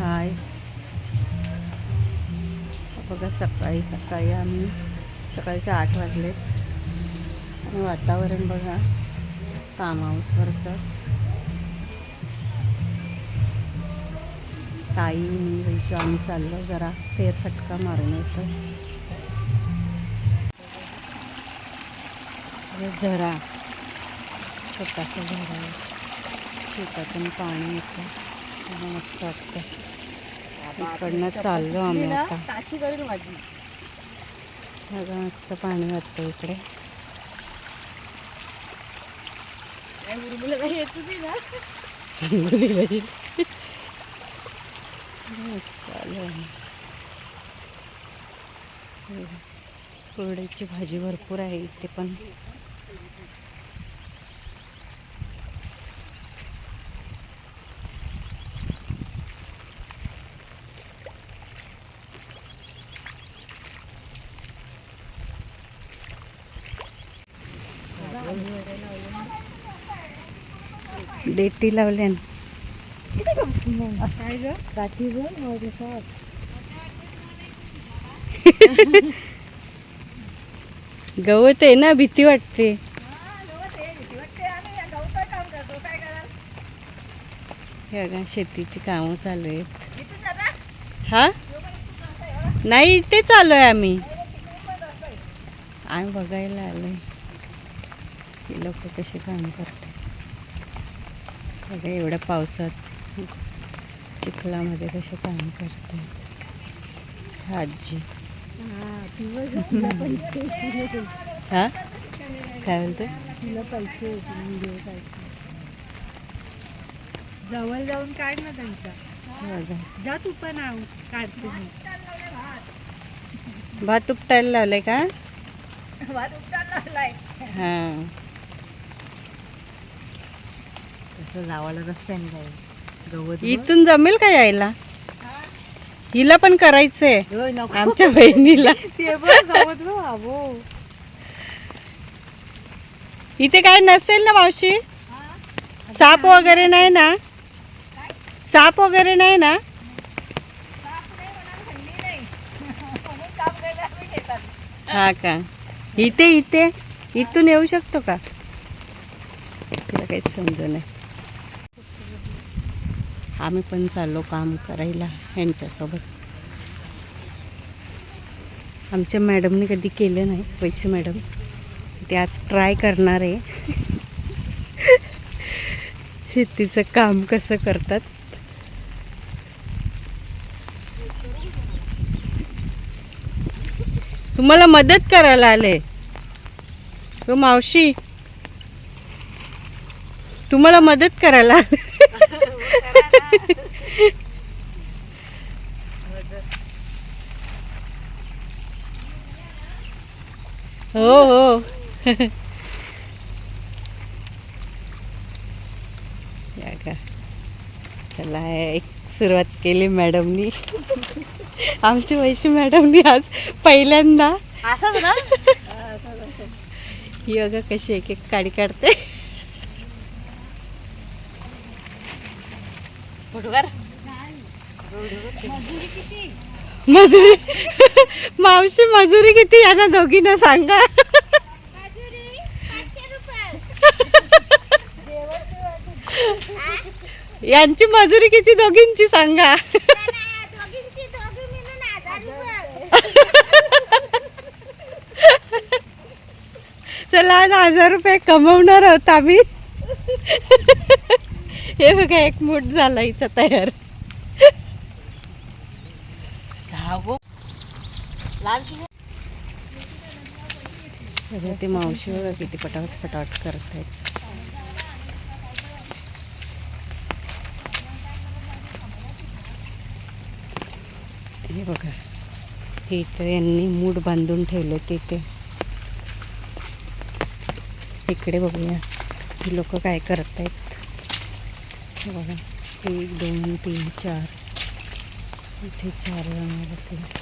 हाय बघा सकाळी सकाळी आम्ही सकाळचे आठ वाजले आणि वातावरण बघा फार्म हाऊसवरचं ताई मी वैशू आम्ही चाललो जरा फेरफटका मारून येतो हे झरा छोटासा झरा शेतातून पाणी येतं मस्त वाटतं इकडनं चाललो आम्ही आता. बघा मस्त पाणी वाटतं इकडे. मस्त आलो. कुरड्याची भाजी भरपूर आहे इथे पण. डेटी लावल्यान गवत आहे ना भीती वाटते. हे शेतीची कामं चालू आहेत. हा? नाही ते चालू आहे आम्ही. आम्ही बघायला आलोय. की लोक कसे काम करतात. बघा एवढ्या पावसात चिखलामध्ये कसे काम करतात आजी. हा? काय बोलते तिला पैसे जवळ जाऊन काढ ना त्यांचा. जा तू पण काढते भात उपटायला लावलंय का? हा. जावाला रस्त्याने जाईल. गवत इथून जमेल का यायला? हिला पण करायचंय. नको. आमच्या बहिणीला. ते बघ गवत बघ बाबो इथे काय नसेल ना मावशी? साप वगैरे नाही ना? साप वगैरे नाही ना? हा का? इथे इथे. इथून येऊ शकतो का? तुला काही समजू नाही आम्ही पण चाललो काम करायला यांच्यासोबत. आमच्या मॅडमने कधी केलं नाही पैसे मॅडम. ते आज ट्राय करणार आहे. शेतीचं काम कसं करतात. तुम्हाला मदत करायला आले. तो मावशी. तुम्हाला मदत करायला आले. हो हो. या का चला एक सुरुवात केली मॅडमनी. आमची वैशी मॅडमनी आज पहिल्यांदा. असंच ना? ही बघा कशी एक एक काडी काढते. मजुरी मावशी मजुरी किती? यांना दोघींना सांगा. यांची मजुरी किती? दोघींची सांगा. चला आज हजार रुपये कमवणार आहोत आम्ही. हे बघा एक मूठ झाला इथं तयार. ते मावशी बघा किती पटापट पटापट करत आहेत हे बघा हे तर यांनी मूड बांधून ठेवले तिथे इकडे बघूया ही लोक काय करत आहेत हे बघा एक दोन तीन चार. इथे चार जण बसले.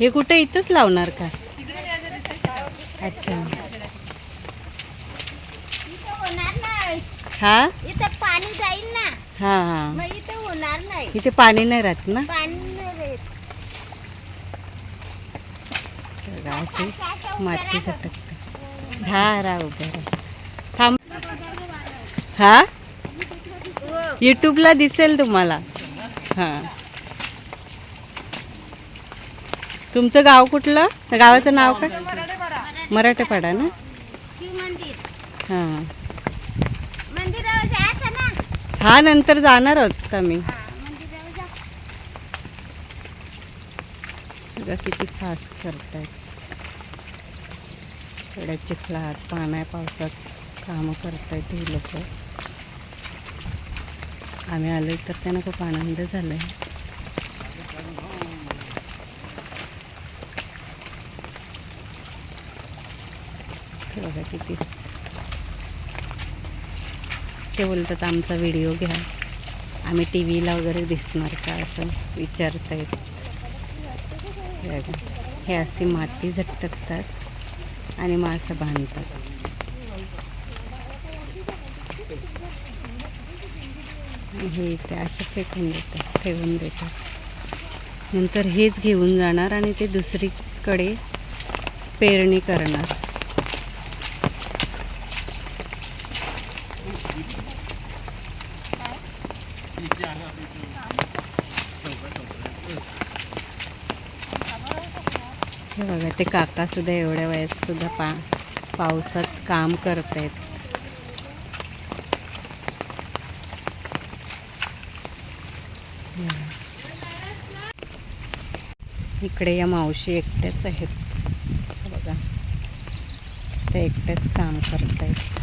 हे कुठे इथंच लावणार का? अच्छा. हा? इथं पाणी जाईल ना हा हा. मग इथं होणार नाही इथे पाणी नाही राहत ना? पाणी नाही राहत. बघा, अशी माती झटकते. हा उभ्या उभं थांब. हा? यूट्यूबला दिसेल तुम्हाला. हां. तुमचं गाव कुठलं? गावाचं नाव काय? मराठेपाडा ना? हां. हा नंतर जाणार आहोत आम्ही हा, बघा किती फास्ट करतायत. एवढ्या चिखलात पाण्या पावसात कामं करतायत ही लोक. आम्ही आलो तर त्यांना खूप आनंद झाला आहे बघा किती. ते बोलतात आमचा व्हिडिओ घ्या. आम्ही टी व्हीला वगैरे दिसणार का? असं विचारत आहेत हे अशी माती झटकतात आणि मासं बांधतात. हे इथे असे फेकून देतात ठेवून देतात. नंतर हेच घेऊन जाणार आणि ते दुसरीकडे पेरणी करणार. हे बघा ते काकासुद्धा एवढ्या वयात सुद्धा पा पावसात काम करत आहेत इकडे या मावशी एकट्याच आहेत. बघा. ते एकट्याच काम करत आहेत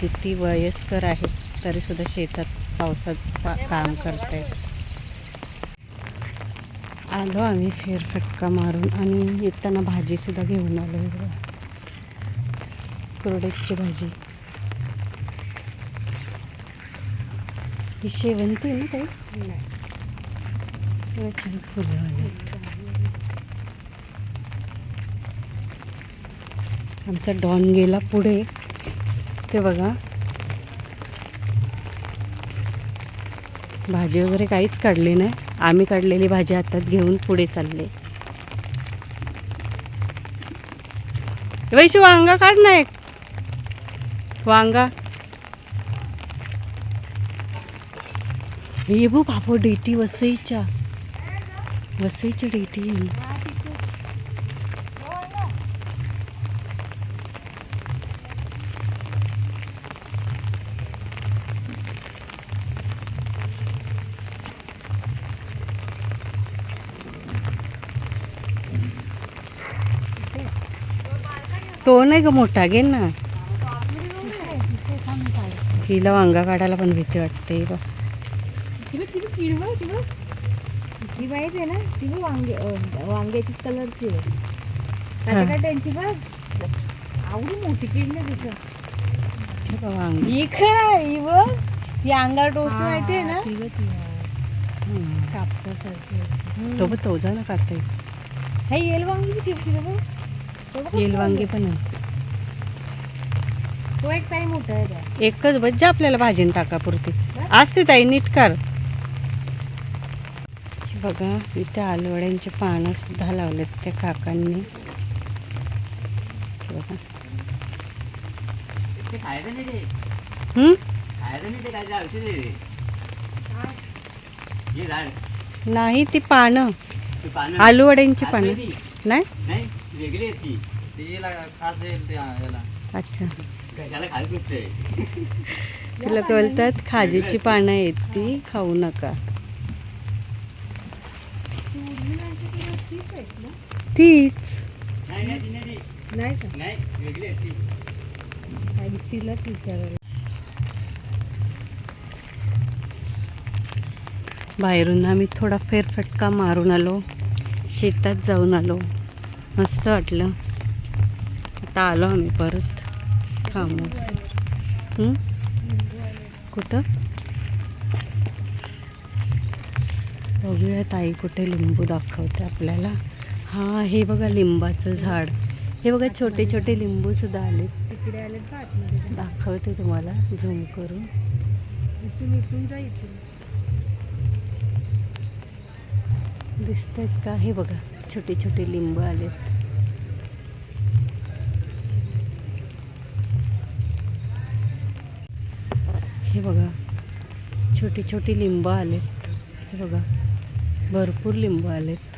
किती वयस्कर आहेत तरीसुद्धा शेतात पावसात पा काम करत आहेत आलो आम्ही फेरफटका मारून आणि येताना भाजीसुद्धा घेऊन आलो आहे बघा भाजी. ही शेवंती ना काही नाही. फुलं आलेत आमचा डॉन गेला पुढे. ते बघा. भाजी वगैरे काहीच काढली नाही. आम्ही काढलेली भाजी हातात घेऊन पुढे चालले. वैशू वांगा काढ ना एक. वांगा. हे बघ बापो डेटी वसईच्या. वसईच्या डेटी आहे. तो नाही ग मोठा घे ना हिला वांगा काढायला पण भीती वाटते बघ ही माहिती आहे ना ती बघ वांगे अं, वांग्याची कलरची आहे. आता काय त्यांची बघ. आवडी मोठी दिसत हे बघ वांगी. ही काय ही बघ. ही अंगावर टोचते माहिती आहे ना. कापसासारखी तो बघ तो ना काढता येईल. हे येल वांगी बी ठेवची ना बघ? तो वांगे पण आहे. तो एक आहे त्या. एकच बस जा आपल्याला भाजीन टाका पुरती. असते ताई नीट कर. बघा इथे आलवड्यांचे पानं सुद्धा लावलेत त्या काकांनी. बघा. नाही ते पानं. आलूवड्यांची पानं. नाही वेगळी अच्छा कशाला खायला चुकते ते लोक बोलतात खाजीची पानं आहेत ती खाऊ नका. तीच. नाही का आई तिलाच विचारायला बाहेरून आम्ही थोडा फेरफटका मारून आलो. शेतात जाऊन आलो. मस्त वाटलं. आता आलो आम्ही परत. फार्म हाऊस कुठं? बघूया ताई कुठे लिंबू दाखवते आपल्याला. हां हे बघा लिंबाचं झाड. हे बघा छोटे छोटे लिंबू सुद्धा आले का आतमध्ये? दाखवते तुम्हाला झूम करून. इथून इथून जा इथून. दिसत आहेत का? हे बघा छोटे छोटे लिंब आलेत. हे बघा छोटी छोटी लिंब आलेत. हे बघा. भरपूर लिंब आलेत.